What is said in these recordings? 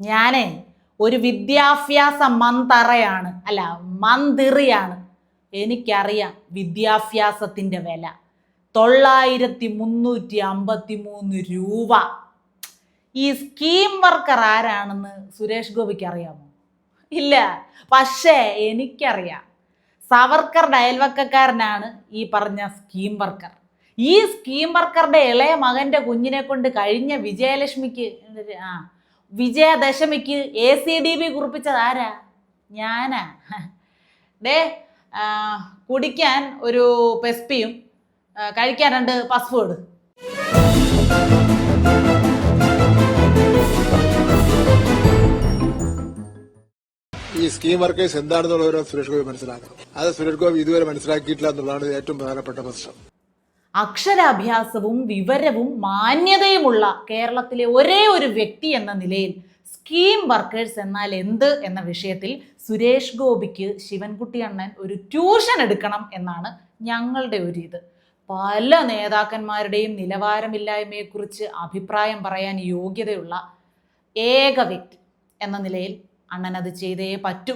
ഞാനേ ഒരു വിദ്യാഭ്യാസ മന്തറയാണ് അല്ല മന്തിറിയാണ് എനിക്കറിയാം വിദ്യാഭ്യാസത്തിന്റെ വില. തൊള്ളായിരത്തി മുന്നൂറ്റി അമ്പത്തി മൂന്ന് രൂപ. ഈ സ്കീം വർക്കർ ആരാണെന്ന് സുരേഷ് ഗോപിക്ക് അറിയാമോ? ഇല്ല. പക്ഷേ എനിക്കറിയാം സവർക്കറുടെ അയൽവക്കക്കാരനാണ് ഈ പറഞ്ഞ സ്കീം വർക്കർ. ഈ സ്കീം വർക്കറുടെ ഇളയ മകന്റെ കുഞ്ഞിനെ കൊണ്ട് കഴിഞ്ഞ വിജയലക്ഷ്മിക്ക് ആ വിജയദശമിക്ക് എ സി ഡി ബി കുറിപ്പിച്ചത് ആരാ? ഞാനാ. ഡേ കുടിക്കാൻ ഒരു പെസ്പിയും കഴിക്കാൻ രണ്ട് പസ്ഫോഡ് ഈ സ്കീം വർക്കേഴ്സ് എന്താണെന്നുള്ളവരെ സുരേഷ് ഗോപി മനസ്സിലാക്കണം. അത് സുരേഷ് ഗോപി ഇതുവരെ മനസ്സിലാക്കിയിട്ടില്ല എന്നുള്ളതാണ് ഏറ്റവും പ്രധാനപ്പെട്ട പ്രശ്നം. അക്ഷരാഭ്യാസവും വിവരവും മാന്യതയുമുള്ള കേരളത്തിലെ ഒരേ ഒരു വ്യക്തി എന്ന നിലയിൽ സ്കീം വർക്കേഴ്സ് എന്നാൽ എന്ത് എന്ന വിഷയത്തിൽ സുരേഷ് ഗോപിക്ക് ശിവൻകുട്ടി അണ്ണൻ ഒരു ട്യൂഷൻ എടുക്കണം എന്നാണ് ഞങ്ങളുടെ ഒരു ഇത്. പല നേതാക്കന്മാരുടെയും നിലവാരമില്ലായ്മയെക്കുറിച്ച് അഭിപ്രായം പറയാൻ യോഗ്യതയുള്ള ഏക വ്യക്തി എന്ന നിലയിൽ അണ്ണൻ അത് ചെയ്തേ പറ്റൂ.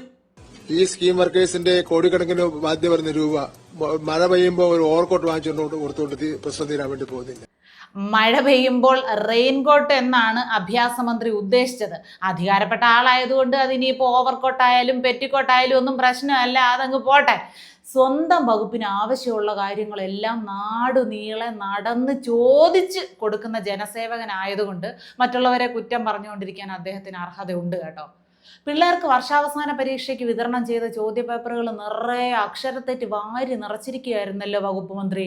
ഈ സ്കീം വർക്കേഴ്സിന്റെ കോടിക്കണക്കിന് ബാധ്യത വരുന്ന രൂപ മഴ പെയ്യുമ്പോൾ ഒരു ഓവർകോട്ട് വാങ്ങിച്ചുകൊണ്ട് കൊടുത്തുകൊണ്ട് പ്രശ്നം തീരാൻ വേണ്ടി പോകുന്നില്ല. മഴ പെയ്യുമ്പോൾ റെയിൻകോട്ട് എന്നാണ് അഭ്യാസമന്ത്രി ഉദ്ദേശിച്ചത്. അധികാരപ്പെട്ട ആളായതുകൊണ്ട് അതിനിപ്പോൾ ഓവർകോട്ടായാലും പെറ്റിക്കോട്ടായാലും ഒന്നും പ്രശ്നമല്ല അതങ്ങ് പോട്ടെ. സ്വന്തം വകുപ്പിന് ആവശ്യമുള്ള കാര്യങ്ങളെല്ലാം നാടു നീളെ നടന്ന് ചോദിച്ച് കൊടുക്കുന്ന ജനസേവകനായതുകൊണ്ട് മറ്റുള്ളവരെ കുറ്റം പറഞ്ഞുകൊണ്ടിരിക്കാൻ അദ്ദേഹത്തിന് അർഹതയുണ്ട് കേട്ടോ. പിള്ളേർക്ക് വർഷാവസാന പരീക്ഷയ്ക്ക് വിതരണം ചെയ്ത ചോദ്യപേപ്പറുകൾ നിറയെ അക്ഷരത്തെറ്റ് വാരി നിറച്ചിരിക്കുകയായിരുന്നല്ലോ വകുപ്പ് മന്ത്രി.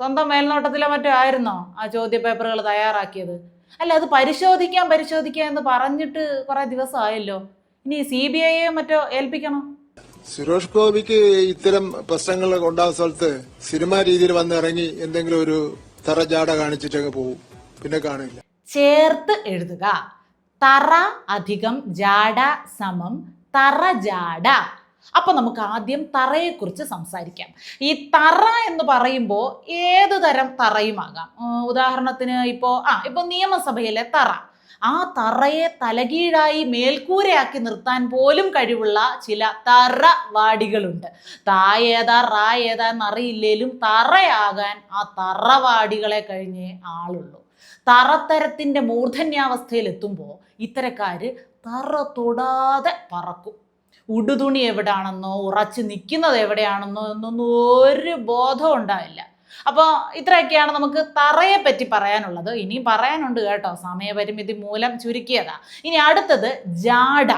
സ്വന്തം മേൽനോട്ടത്തിലോ മറ്റോ ആയിരുന്നോ ആ ചോദ്യപേപ്പറുകൾ തയ്യാറാക്കിയത്? അല്ല അത് പരിശോധിക്കാം പരിശോധിക്കാം എന്ന് പറഞ്ഞിട്ട് കുറെ ദിവസമായല്ലോ. ഇനി സി ബി ഐയെ മറ്റോ ഏൽപ്പിക്കണം? സുരേഷ് ഗോപിക്ക് ഇത്തരം പ്രശ്നങ്ങൾ ഉണ്ടാകുന്ന സ്ഥലത്ത് സിനിമാ രീതിയിൽ വന്നിറങ്ങി എന്തെങ്കിലും ഒരു തറജാട കാണിച്ചിട്ടങ്ങ് പോകും പിന്നെ കാണില്ല. ചേർത്ത് എഴുതുക. തറ അധികം ജാഡ സമം തറ ജാഡ. അപ്പൊ നമുക്ക് ആദ്യം തറയെക്കുറിച്ച് സംസാരിക്കാം. ഈ തറ എന്ന് പറയുമ്പോൾ ഏതു തരം തറയുമാകാം? ഉദാഹരണത്തിന് ഇപ്പോൾ ആ ഇപ്പോൾ നിയമസഭയിലെ തറ. ആ തറയെ തലകീഴായി മേൽക്കൂരയാക്കി നിർത്താൻ പോലും കഴിവുള്ള ചില തറ വാടികളുണ്ട് തായേതാ റായേതാ എന്നറിയില്ലേലും തറയാകാൻ ആ തറവാടികളെ കഴിഞ്ഞേ ആളുള്ളൂ. തറത്തരത്തിന്റെ മൂർധന്യാവസ്ഥയിൽ എത്തുമ്പോൾ ഇത്തരക്കാര് തറ തൊടാതെ പറക്കും. ഉടുതുണി എവിടെയാണെന്നോ ഉറച്ചു നിൽക്കുന്നത് എവിടെയാണെന്നോ എന്നൊന്നും ഒരു ബോധം ഉണ്ടാവില്ല. അപ്പോൾ ഇത്രയൊക്കെയാണ് നമുക്ക് തറയെ പറ്റി പറയാനുള്ളത്. ഇനിയും പറയാനുണ്ട് കേട്ടോ. സമയപരിമിതി മൂലം ചുരുക്കിയതാ. ഇനി അടുത്തത് ജാഡ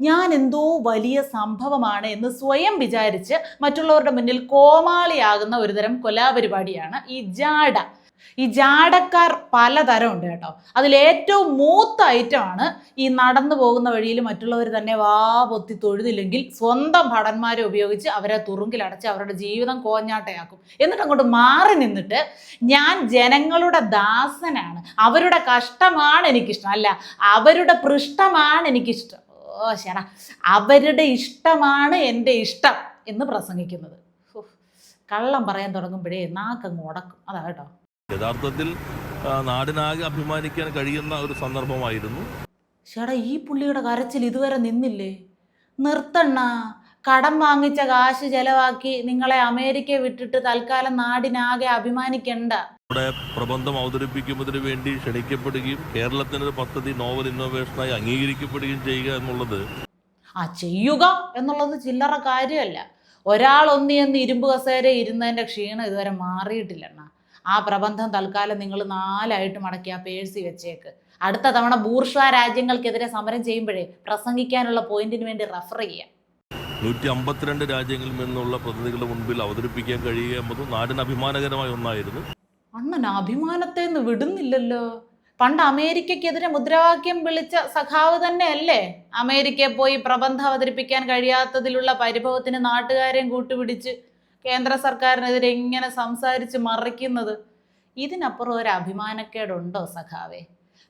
ഞാൻ എന്തോ വലിയ സംഭവമാണ് എന്ന് സ്വയം വിചാരിച്ച് മറ്റുള്ളവരുടെ മുന്നിൽ കോമാളിയാകുന്ന ഒരുതരം കൊലാപരിപാടിയാണ് ഈ ജാഡ ഈ ജാടക്കാർ പലതരം ഉണ്ട് കേട്ടോ. അതിലേറ്റവും മൂത്ത ഐറ്റമാണ് ഈ നടന്നു പോകുന്ന വഴിയിൽ മറ്റുള്ളവർ തന്നെ വാ പൊത്തി തൊഴുതില്ലെങ്കിൽ സ്വന്തം ഭടന്മാരെ ഉപയോഗിച്ച് അവരെ തുറുങ്കിലടച്ച് അവരുടെ ജീവിതം കോഞ്ഞാട്ടയാക്കും. എന്നിട്ട് അങ്ങോട്ട് മാറി നിന്നിട്ട് ഞാൻ ജനങ്ങളുടെ ദാസനാണ്. അവരുടെ കഷ്ടമാണ് എനിക്കിഷ്ടം. അല്ല അവരുടെ പൃഷ്ഠമാണ് എനിക്കിഷ്ടം. ഓ ശര അവരുടെ ഇഷ്ടമാണ് എന്റെ ഇഷ്ടം എന്ന് പ്രസംഗിക്കുന്നത്. കള്ളം പറയാൻ തുടങ്ങുമ്പോഴേ നാക്കങ്ങ് ഉടക്കും. അതാ കേട്ടോ. യഥാർത്ഥത്തിൽ നാടിനാകെ അഭിമാനിക്കാൻ കഴിയുന്ന ഒരു സന്ദർഭമായിരുന്നു. ചേട്ടാ ഈ പുള്ളിയുടെ കരച്ചിൽ ഇതുവരെ നിന്നില്ലേ? നിർത്തണ്ണ കടം വാങ്ങിച്ച കാശ് ചെലവാക്കി നിങ്ങളെ അമേരിക്ക വിട്ടിട്ട് തൽക്കാലം നാടിനാകെ അഭിമാനിക്കണ്ട. നമ്മുടെ പ്രബന്ധം അവതരിപ്പിക്കുന്നതിന് വേണ്ടി ക്ഷണിക്കപ്പെടുകയും കേരളത്തിനൊരു പദ്ധതി നോവൽ ഇന്നോവേഷനായി അംഗീകരിക്കപ്പെടുകയും ചെയ്യുക എന്നുള്ളത് ആ ചെയ്യുക എന്നുള്ളത് ചില്ലറ കാര്യമല്ല. ഒരാൾ ഒന്നിയെന്ന് ഇരുമ്പ് കസേര ഇരുന്നതിന്റെ ക്ഷീണം ഇതുവരെ മാറിയിട്ടില്ലണ്ണ. ആ പ്രബന്ധം തൽക്കാലം നിങ്ങൾ നാലായിട്ട് മടക്കി ആ പേഴ്സി വെച്ചേക്ക്. അടുത്ത തവണ ബൂർഷ്വാ രാജ്യങ്ങൾക്കെതിരെ സമരം ചെയ്യുമ്പോഴേ പ്രസംഗിക്കാനുള്ള പോയിന്റിന് വേണ്ടി റെഫർ ചെയ്യാം. നൂറ്റി അമ്പത്തിരണ്ട് രാജ്യങ്ങളിൽ നിന്നുള്ള പ്രതിനിധികളുടെ മുൻപിൽ അവതരിപ്പിക്കാൻ കഴിയുക എന്നത് നാടിന് അഭിമാനകരമായ ഒന്നായിരുന്നു. അണ്ണൻ അഭിമാനത്തെ നിന്ന് വിടുന്നില്ലല്ലോ. പണ്ട് അമേരിക്കക്കെതിരെ മുദ്രാവാക്യം വിളിച്ച സഖാവ് തന്നെയല്ലേ? അമേരിക്കയിൽ പോയി പ്രബന്ധം അവതരിപ്പിക്കാൻ കഴിയാത്തതിലുള്ള പരിഭവത്തിന് നാട്ടുകാരെയും കൂട്ടുപിടിച്ച് കേന്ദ്ര സർക്കാരിനെതിരെ ഇങ്ങനെ സംസാരിച്ച് മറിക്കുന്നത് ഇതിനപ്പുറം ഒരു അഭിമാനക്കേടുണ്ടോ സഖാവേ?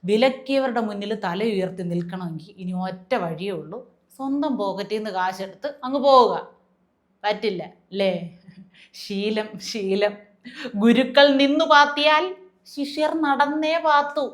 വിലക്കിയവരുടെ മുന്നിൽ തല ഉയർത്തി നിൽക്കണമെങ്കിൽ ഇനി ഒറ്റ വഴിയേ ഉള്ളൂ. സ്വന്തം പോക്കറ്റിൽ നിന്ന് കാശെടുത്ത് അങ്ങ് പോവുക. പറ്റില്ല അല്ലേ ശീലം ശീലം. ഗുരുക്കൾ നിന്നു പാത്തിയാൽ ശിഷ്യർ നടന്നേ പാത്തു.